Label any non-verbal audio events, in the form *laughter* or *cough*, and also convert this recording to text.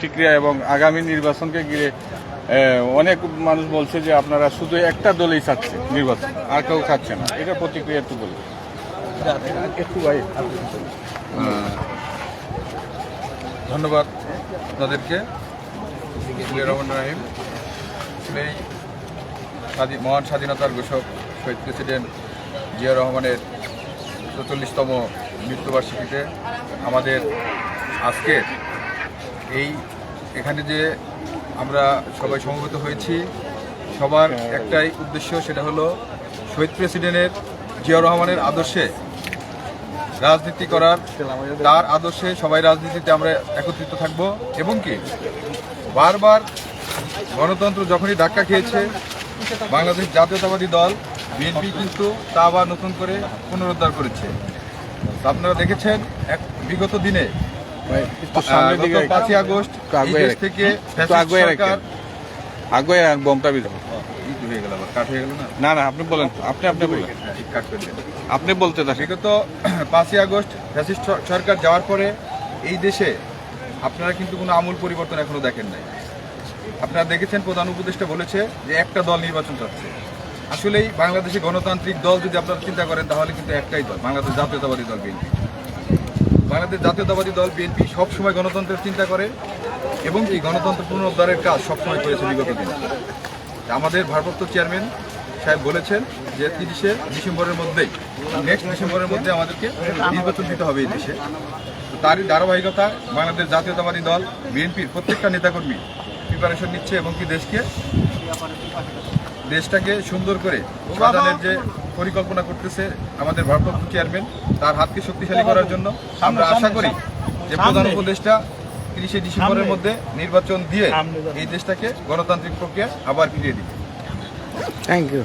প্রতিক্রিয়া এবং আগামী নির্বাচনকে ঘিরে অনেক মানুষ বলছে যে আপনারা শুধু একটা দলেই চাচ্ছে নির্বাচন আর কেউ চাচ্ছে না। এটা প্রতিক্রিয়া একটু বলি একটু ভাই ধন্যবাদ আপনাদেরকে বিসমিল্লাহির রহমানির রহিম এই স্বাধীন মহান স্বাধীনতার ঘোষক শহীদ প্রেসিডেন্ট জিয়া রহমানের চৌচল্লিশতম মৃত্যুবার্ষিকীতে আমাদের আজকে এই এখানে যে আমরা সবাই সমবেত হয়েছি সবার একটাই উদ্দেশ্য সেটা হলো শহীদ প্রেসিডেন্টের জিয়া রহমানের আদর্শে রাজনীতি করার তার আদর্শে সবাই রাজনীতিতে আমরা একত্রিত থাকব। এবং কি? বারবার গণতন্ত্র যখনই ধাক্কা খেয়েছে বাংলাদেশ জাতীয়তাবাদী দল বিএনপি কিন্তু তা আবার নতুন করে পুনরুদ্ধার করেছে। আপনারা দেখেছেন এক বিগত দিনে পাঁচই আগস্ট। থেকে আগুয়ে বোমটা বিধ না? না আপনি বলেন আপনি আপনি বলেন। ঠিক কাট করে দিন। আপনি বলতে থাকেন। বিগত *clears throat* পাঁচই আগস্ট ফ্যাসিস্ট সরকার যাওয়ার পরে এই দেশে আপনারা কিন্তু কোনো আমূল পরিবর্তন এখনও দেখেন নাই। আপনারা দেখেছেন প্রধান উপদেষ্টা বলেছে যে একটা দল নির্বাচন চাচ্ছে। আসলেই বাংলাদেশে গণতান্ত্রিক দল যদি আপনারা চিন্তা করেন তাহলে কিন্তু একটাই দল বাংলাদেশ জাতীয়তাবাদী দল বিএনপি বাংলাদেশ জাতীয়তাবাদী দল বিএনপি সবসময় গণতন্ত্রের চিন্তা করে এবং কি গণতন্ত্র পুনরুদ্ধারের কাজ সবসময় করেছে বিগত দিনে। আমাদের ভারপ্রাপ্ত চেয়ারম্যান সাহেব বলেছেন যে তিরিশে ডিসেম্বরের মধ্যেই নেক্সট ডিসেম্বরের মধ্যে আমাদেরকে নির্বাচন দিতে হবে এই দেশে। তারই ধারাবাহিকতা বাংলাদেশ জাতীয়তাবাদী দল বিএনপির প্রত্যেকটা নেতাকর্মী প্রিপারেশন নিচ্ছে এবং কি দেশকে? দেশটাকে সুন্দর করে সাজানোর যে পরিকল্পনা করতেছে আমাদের ভারপ্রাপ্ত চেয়ারম্যান তার হাতকে শক্তিশালী করার জন্য আমরা আশা করি যে প্রধান উপদেশটা তিরিশে ডিসেম্বরের মধ্যে নির্বাচন দিয়ে এই দেশটাকে গণতান্ত্রিক প্রক্রিয়া আবার ফিরিয়ে দিবে। Thank you